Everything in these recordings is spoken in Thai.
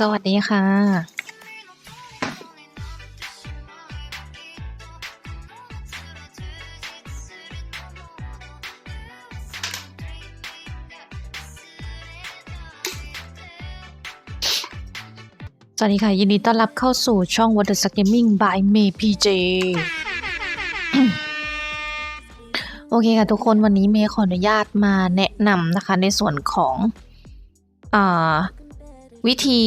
สวัสดีค่ะ สวัสดีค่ะ ยินดีต้อนรับเข้าสู่ช่อง What the Suck Gaming by May PJ โอเคค่ะทุกคนวันนี้เมย์ขออนุญาตมาแนะนำนะคะในส่วนของอวิธี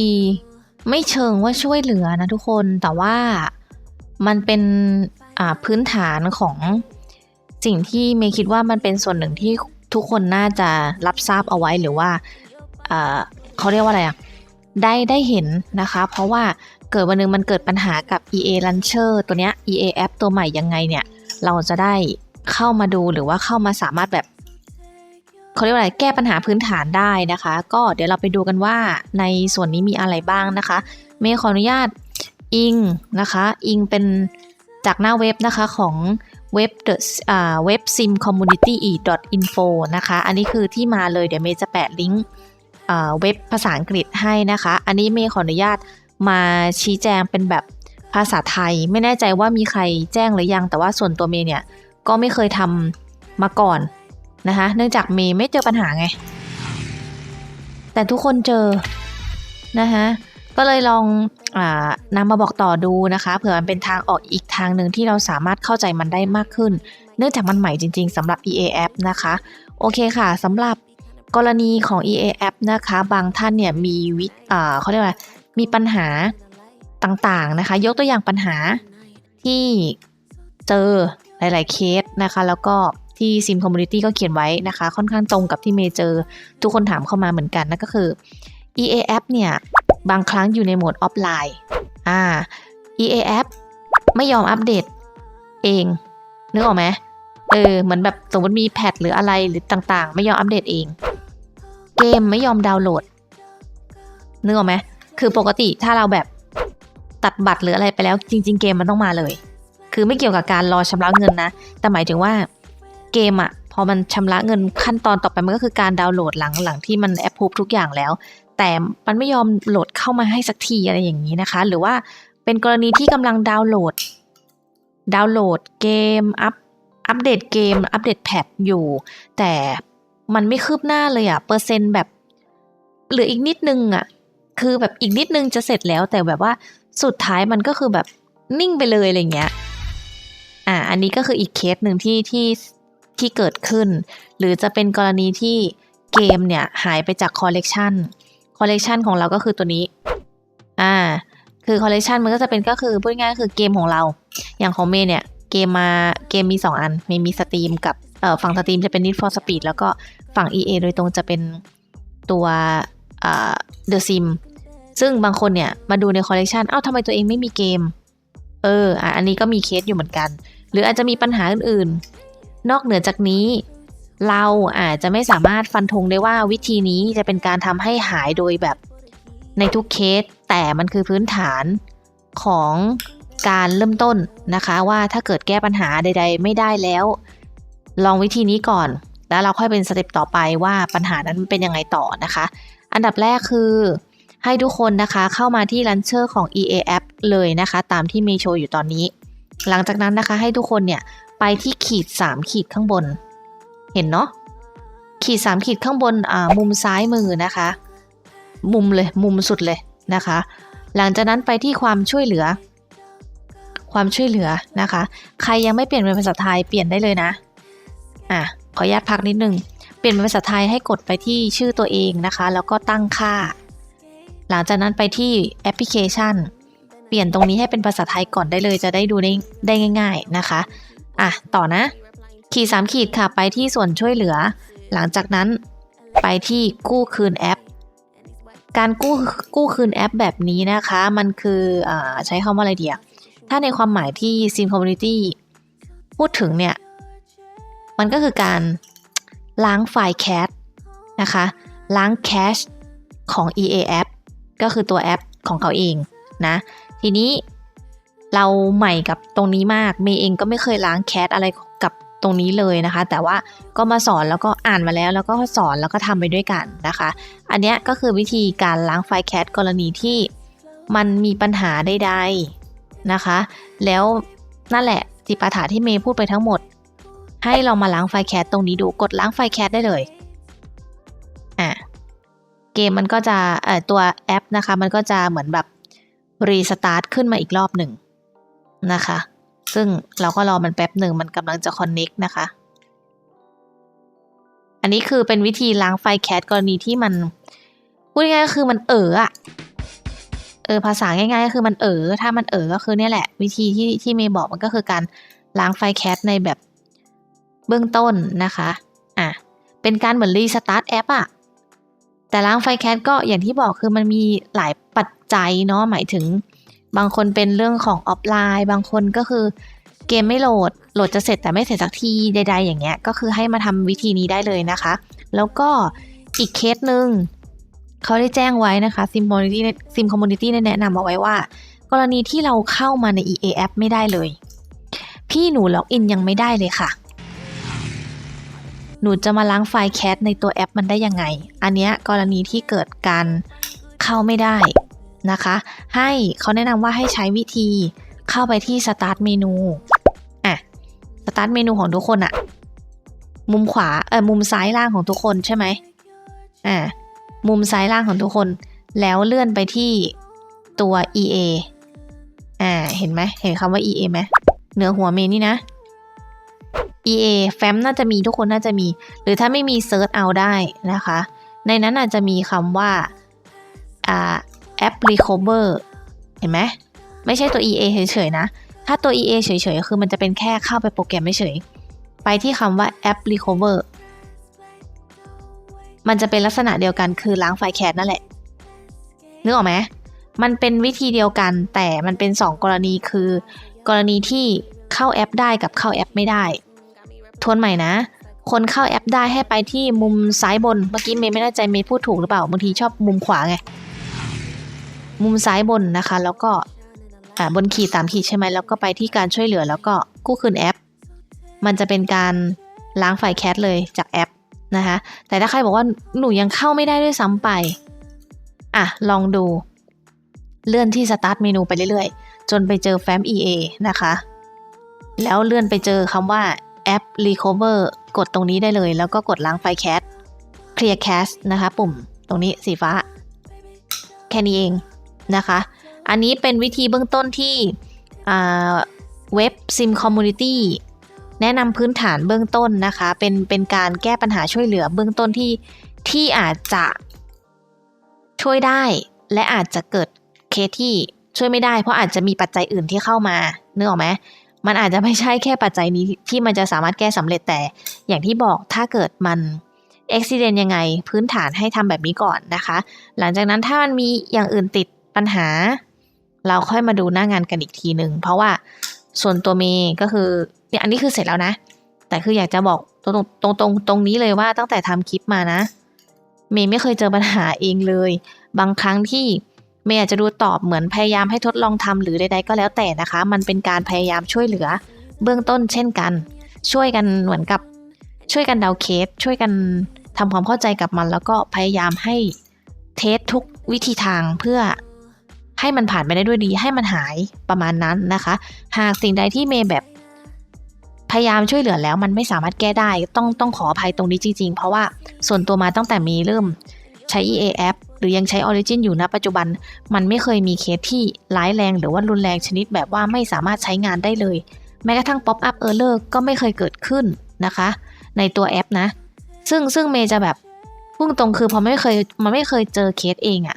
ไม่เชิงว่าช่วยเหลือนะทุกคนแต่ว่ามันเป็นพื้นฐานของสิ่งที่เมย์คิดว่ามันเป็นส่วนหนึ่งที่ทุกคนน่าจะรับทราบเอาไว้หรือว่าเขาเรียกว่าอะไรอะ ได้ได้เห็นนะคะ เพราะว่าเกิดวันหนึงมันเกิดปัญหากับ EA Launcher ตัวเนี้ย EA App ตัวใหม่ยังไงเนี่ย เราจะได้เข้ามาดูหรือว่าเข้ามาสามารถแบบเขาเรียกว่าอะไรแก้ปัญหาพื้นฐานได้นะคะ ก็เดี๋ยวเราไปดูกันว่าในส่วนนี้มีอะไรบ้างนะคะเมย์ขออนุญาตอิงนะคะ อิงเป็นจากหน้าเว็บนะคะของเว็บ the อ่าเว็บ sim community info นะคะ อันนี้คือที่มาเลยเดี๋ยวเมย์จะแปะลิงก์ เว็บภาษาอังกฤษให้นะคะ อันนี้เมย์ขออนุญาตมาชี้แจงเป็นแบบภาษาไทย ไม่แน่ใจว่ามีใครแจ้งหรือยัง แต่ว่าส่วนตัวเมย์เนี่ย ก็ไม่เคยทำมาก่อนนะคะ เนื่องจากเมย์ไม่เจอปัญหาไง แต่ทุกคนเจอนะคะก็เลยลองอนำมาบอกต่อดูนะคะเผื่อมันเป็นทางออกอีกทางหนึ่งที่เราสามารถเข้าใจมันได้มากขึ้น เนื่องจากมันใหม่จริง ๆสำหรับ EA App นะคะ โอเคค่ะสำหรับ กรณีของ EA App นะคะ บางท่านเนี่ยมีวิอ่าเขาเรียกว่ามีปัญหาต่างๆนะคะ ยกตัวอย่างปัญหาที่เจอหลาย ๆ เคสนะคะ แล้วก็ที่ Sim Community ก็เขียนไว้นะคะ ค่อนข้างตรงกับที่เมย์เจอทุกคนถามเข้ามาเหมือนกันนั่นก็คือ EA App เนี่ยบางครั้งอยู่ในโหมดออฟไลน์อ่า EA App ไม่ยอมอัปเดตเองนึกออกไหมเออเหมือนแบบสมมติมีแพทหรืออะไรหรือต่างๆ ไม่ยอมอัปเดตเอง เกมไม่ยอมดาวน์โหลดนึกออกไหมคือปกติถ้าเราแบบตัดบัตรหรืออะไรไปแล้ว จริง ๆ เกมมันต้องมาเลย คือไม่เกี่ยวกับการรอชำระเงินนะ แต่หมายถึงว่าเกมอะพอมันชำระเงินขั้นตอนต่อไปมันก็คือการดาวน์โหลดหลังหลังที่มันแอปพูบทุกอย่างแล้ว แต่มันไม่ยอมโหลดเข้ามาให้สักทีอะไรอย่างนี้นะคะ หรือว่าเป็นกรณีที่กำลังดาวน์โหลด ดาวน์โหลดเกมอัปอัปเดตเกมอัปเดตแพทอยู่ แต่ มันไม่คืบหน้าเลยอะเปอร์เซ็นต์แบบเหลืออีกนิดนึงอะคือแบบอีกนิดนึงจะเสร็จแล้ว แต่แบบว่าสุดท้ายมันก็คือแบบนิ่งไปเลยอะไรเงี้ย อ่า อันนี้ก็คืออีกเคสหนึ่งที่ที่ที่เกิดขึ้น หรือจะเป็นกรณีที่เกมเนี่ยหายไปจากคอลเลกชันคอลเลกชันของเราก็คือตัวนี้ อ่า คือคอลเลกชันมันก็จะเป็นก็คือพูดง่ายๆคือเกมของเรา อย่างของเมย์เนี่ย เกมมาเกมมี 2 อันมย์มีสตรีมกับเอ่อฝั่งสตรีมจะเป็น Need for Speed แล้วก็ฝั่ง EA โดยตรงจะเป็นตัวอ่า The Sim ซึ่งบางคนเนี่ยมาดูในคอลเลกชันอ้าวทำไมตัวเองไม่มีเกม เอออันนี้ก็มีเคสอยู่เหมือนกัน หรืออาจจะมีปัญหาอื่นๆ นอกเหนือจากนี้ เราอาจจะไม่สามารถฟันธงได้ว่าวิธีนี้จะเป็นการทำให้หายโดยแบบในทุกเคส แต่มันคือพื้นฐานของ การเริ่มต้นนะคะ ว่าถ้าเกิดแก้ปัญหาใด ๆ ไม่ได้แล้ว ลองวิธีนี้ก่อน แล้วเราค่อยเป็นสเต็ปต่อไปว่าปัญหานั้นเป็นยังไงต่อนะคะ อันดับแรกคือให้ทุกคนนะคะเข้ามาที่ Launcher ของ EA App เลยนะคะ ตามที่มีโชว์อยู่ตอนนี้ หลังจากนั้นนะคะให้ทุกคนเนี่ยไปที่ขีด 3 ขีดข้างบน เห็นเนาะขีด 3 ขีดข้างบนมุมซ้ายมือนะคะ มุมเลยมุมสุดเลยนะคะ หลังจากนั้นไปที่ความช่วยเหลือ ความช่วยเหลือนะคะ ใครยังไม่เปลี่ยนเป็นภาษาไทยเปลี่ยนได้เลยนะอะขออนุญาตพักนิดนึงเปลี่ยนเป็นภาษาไทยให้กดไปที่ชื่อตัวเองนะคะ แล้วก็ตั้งค่า หลังจากนั้นไปที่แอปพลิเคชัน เปลี่ยนตรงนี้ให้เป็นภาษาไทยก่อนได้เลย จะได้ดูได้ได้ง่าย ๆนะคะอะต่อนะ ขีดสามขีดค่ะไปที่ส่วนช่วยเหลือ หลังจากนั้นไปที่กู้คืนแอป การกู้กู้คืนแอปแบบนี้นะคะ มันคืออใช้คำว่าอะไรเดีย ถ้าในความหมายที่ Sim Community พูดถึงเนี่ย มันก็คือการล้างไฟล์แคชนะคะ ล้างแคชของ EA App ก็คือตัวแอปของเขาเองนะ ทีนี้เราใหม่กับตรงนี้มากเมย์เองก็ไม่เคยล้างแคสอะไรกับตรงนี้เลยนะคะ แต่ว่าก็มาสอนแล้วก็อ่านมาแล้วแล้วก็สอนแล้วก็ทำไปด้วยกันนะคะ อันเนี้ยก็คือวิธีการล้างไฟล์แคสกรณีที่มันมีปัญหาใดๆ นะคะ แล้วนั่นแหละจิปาถาที่เมย์พูดไปทั้งหมด ให้เรามาล้างไฟแคสตรงนี้ดูกดล้างไฟแคสได้เลยอะเกมมันก็จะเอ่อตัวแอปนะคะ มันก็จะเหมือนแบบรีสตาร์ทขึ้นมาอีกรอบหนึ่งนะคะ ซึ่งเราก็รอมันแป๊บหนึ่งมันกำลังจะคอนเน็กนะคะ อันนี้คือเป็นวิธีล้างไฟแคสกรณีที่มันพูดง่ายๆก็คือมันเอออะ เออภาษาง่ายๆก็คือมันเอ๋อถ้ามันเอ๋อก็คือเนี่ยแหละ วิธีที่ที่เมย์บอกมันก็คือการล้างไฟแคสในแบบเบื้องต้นนะคะอะเป็นการเหมือนรีสตาร์ทแอปอะแต่ล้างไฟแคสก็อย่างที่บอกคือมันมีหลายปัจจัยเนาะหมายถึง บางคนเป็นเรื่องของออฟไลน์ บางคนก็คือเกมไม่โหลดโหลดจะเสร็จแต่ไม่เสร็จสักทีใด ๆ อย่างเงี้ยก็คือให้มาทำวิธีนี้ได้เลยนะคะ แล้วก็อีกเคสหนึ่ง เขาได้แจ้งไว้นะคะซิมคอมมูนิตี้ซิมคอมมูนิตี้ได้แนะนำเอาไว้ว่า กรณีที่เราเข้ามาใน EA App ไม่ได้เลย พี่หนูล็อกอินยังไม่ได้เลยค่ะ หนูจะมาล้างไฟล์แคสในตัวแอปมันได้ยังไง อันเนี้ยกรณีที่เกิดการเข้าไม่ได้นะคะ ให้เขาแนะนำว่าให้ใช้วิธีเข้าไปที่ Start เมนูอะ Start เมนูของทุกคนอะมุมขวาเออมุมซ้ายล่างของทุกคนใช่ไหมอ่า มุมซ้ายล่างของทุกคน แล้วเลื่อนไปที่ตัว EA อ่า เห็นไหม เห็นคำว่า EA ไหมเหนือหัวเมนนี่นะ EA แฟ้มน่าจะมีทุกคนน่าจะมี หรือถ้าไม่มีเซิร์ชเอาได้นะคะ ในนั้นอาจจะมีคำว่าอ่า app recover เห็นไหม ไม่ใช่ตัว EA เฉยๆนะ ถ้าตัว EA เฉยๆ คือมันจะเป็นแค่เข้าไปโปรแกรมไม่เฉย ไปที่คำว่า app recover มันจะเป็นลักษณะเดียวกันคือล้างไฟแคสนั่นแหละนึกออกไหมมันเป็นวิธีเดียวกัน แต่มันเป็น 2 กรณีคือ กรณีที่เข้าแอปได้กับเข้าแอปไม่ได้ ทวนใหม่นะ คนเข้าแอปได้ให้ไปที่มุมซ้ายบนเมื่อกี้เมย์ไม่แน่ใจเมย์พูดถูกหรือเปล่าบางทีชอบมุมขวาไงมุมซ้ายบนนะคะ แล้วก็บนขีดสามขีดใช่ไหมแล้วก็ไปที่การช่วยเหลือแล้วก็กู้คืนแอป มันจะเป็นการล้างไฟแคสเลยจากแอป นะคะ แต่ถ้าใครบอกว่าหนูยังเข้าไม่ได้ด้วยซ้ำไป อะ ลองดู เลื่อนที่ Start เมนูไปเรื่อยๆ จนไปเจอแฟ้ม EA นะคะ แล้วเลื่อนไปเจอคำว่าแอป Recover กดตรงนี้ได้เลย แล้วก็กดล้างไฟล์แคส Clear Cache นะคะ ปุ่มตรงนี้สีฟ้า แค่นี้เองนะคะ อันนี้เป็นวิธีเบื้องต้นที่เว็บ Sim Community แนะนำพื้นฐานเบื้องต้นนะคะ เป็นเป็นการแก้ปัญหาช่วยเหลือเบื้องต้นที่ที่อาจจะช่วยได้ และอาจจะเกิดเคสที่ช่วยไม่ได้ เพราะอาจจะมีปัจจัยอื่นที่เข้ามาเนื้อออกไหมมันอาจจะไม่ใช่แค่ปัจจัยนี้ที่มันจะสามารถแก้สำเร็จแต่ อย่างที่บอกถ้าเกิดมันอุบิเหตุยังไงพื้นฐานให้ทำแบบนี้ก่อนนะคะ หลังจากนั้นถ้ามันมีอย่างอื่นติดปัญหา เราค่อยมาดูหน้างานกันอีกทีหนึ่งเพราะว่า ส่วนตัวเมย์ก็คือเนี่ยอันนี้คือเสร็จแล้วนะ แต่คืออยากจะบอกตรงตรงตรงตรงนี้เลยว่าตั้งแต่ทำคลิปมานะ เมย์ไม่เคยเจอปัญหาเองเลย บางครั้งที่เมย์อาจจะดูตอบเหมือนพยายามให้ทดลองทำหรือใดๆก็แล้วแต่นะคะ มันเป็นการพยายามช่วยเหลือเบื้องต้นเช่นกัน ช่วยกันเหมือนกับช่วยกันเดาเคส ช่วยกันทำความเข้าใจกับมัน แล้วก็พยายามให้เทสทุกวิธีทางเพื่อ ให้มันผ่านไปได้ด้วยดี ให้มันหายประมาณนั้นนะคะ หากสิ่งใดที่เมย์แบบพยายามช่วยเหลือแล้วมันไม่สามารถแก้ได้ ต้องต้องขออภัยตรงนี้จริง ๆ เพราะว่าส่วนตัวมาตั้งแต่มีเริ่มใช้ EA app หรือยังใช้ Origin อยู่ณปัจจุบัน มันไม่เคยมีเคสที่ร้ายแรงหรือว่ารุนแรงชนิดแบบว่าไม่สามารถใช้งานได้เลย แม้กระทั่ง pop up error ก็ไม่เคยเกิดขึ้นนะคะ ในตัวแอปนะ ซึ่งซึ่งเมย์จะแบบพุ่งตรงคือพอไม่เคยมันไม่เคยเจอเคสเองอะ่ะ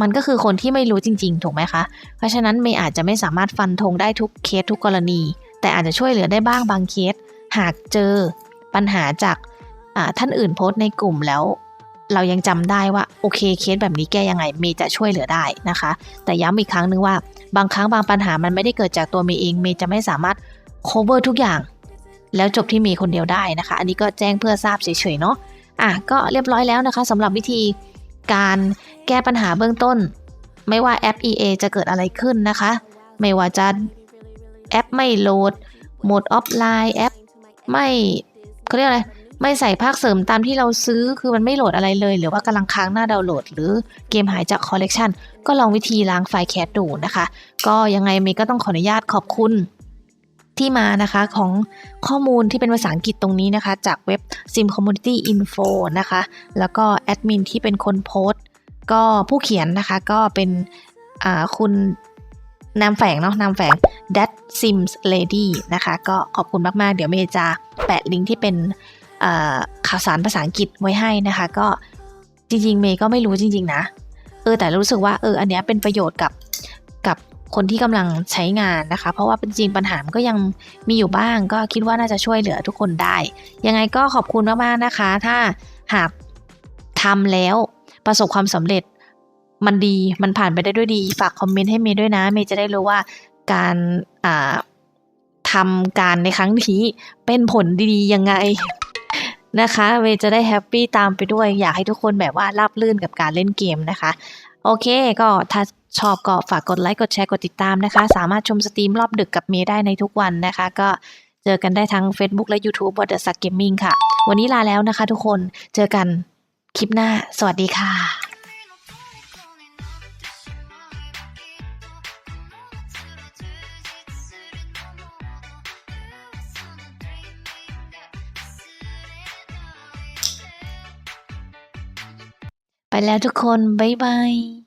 มันก็คือคนที่ไม่รู้จริง ๆ ถูกไหมคะ เพราะฉะนั้นเมย์อาจจะไม่สามารถฟันธงได้ทุกเคสทุกกรณี แต่อาจจะช่วยเหลือได้บ้างบางเคส หากเจอปัญหาจากท่านอื่นโพสต์ในกลุ่มแล้ว เรายังจำได้ว่าโอเคเคสแบบนี้แก้ยังไงเมย์จะช่วยเหลือได้นะคะ แต่ย้ำอีกครั้งนึงว่าบางครั้งบางปัญหามันไม่ได้เกิดจากตัวเมย์เองเมย์จะไม่สามารถ cover ทุกอย่าง แล้วจบที่เมย์คนเดียวได้นะคะ อันนี้ก็แจ้งเพื่อทราบเฉยๆเนาะอะก็เรียบร้อยแล้วนะคะสำหรับวิธี การแก้ปัญหาเบื้องต้น ไม่ว่าแอป EA จะเกิดอะไรขึ้นนะคะ ไม่ว่าจะแอปไม่โหลด โหมดออฟไลน์แอป ไม่เขาเรียกอะไรไม่ใส่ภาคเสริมตามที่เราซื้อคือมันไม่โหลดอะไรเลย หรือว่ากำลังค้างหน้าดาวน์โหลด หรือเกมหายจากคอลเลกชันก็ลองวิธีล้างไฟล์แคสดูนะคะ ก็ยังไงเมย์ก็ต้องขออนุญาตขอบคุณ ที่มานะคะของข้อมูลที่เป็นภาษาอังกฤษตรงนี้นะคะ จากเว็บ Sim Community Info นะคะ แล้วก็แอดมินที่เป็นคนโพสต์ ก็ผู้เขียนนะคะก็เป็นคุณนามแฝงเนาะนามแฝง That Sims Lady นะคะ ก็ขอบคุณมาก ๆ เดี๋ยวเมย์จะแปะลิงก์ที่เป็นข่าวสารภาษาอังกฤษไว้ให้นะคะ ก็จริง ๆ เมย์ก็ไม่รู้จริง ๆ นะ เออแต่รู้สึกว่าเอออันเนี้ยเป็นประโยชน์กับ คนที่กำลังใช้งานนะคะ เพราะว่าเป็นจริงปัญหามันก็ยังมีอยู่บ้าง ก็คิดว่าน่าจะช่วยเหลือทุกคนได้ ยังไงก็ขอบคุณมากๆนะคะ ถ้าหากทำแล้วประสบความสำเร็จมันดีมันผ่านไปได้ด้วยดี ฝากคอมเมนต์ให้เมย์ด้วยนะ เมย์จะได้รู้ว่าการอ่าทำการในครั้งนี้เป็นผลดีๆยังไงนะคะ เมย์จะได้แฮปปี้ตามไปด้วย อยากให้ทุกคนแบบว่าราบลื่นกับการเล่นเกมนะคะ โอเคก็ถ้า ชอบก็ฝากกดไลค์ กดแชร์ กดติดตามนะคะ สามารถชมสตรีมรอบดึกกับเมย์ได้ในทุกวันนะคะ ก็เจอกันได้ทั้ง Facebook และ YouTube w a t e r s u c Gaming ค่ะ วันนี้ลาแล้วนะคะทุกคน เจอกันคลิปหน้า สวัสดีค่ะไปแล้วทุกคน บ๊ายบาย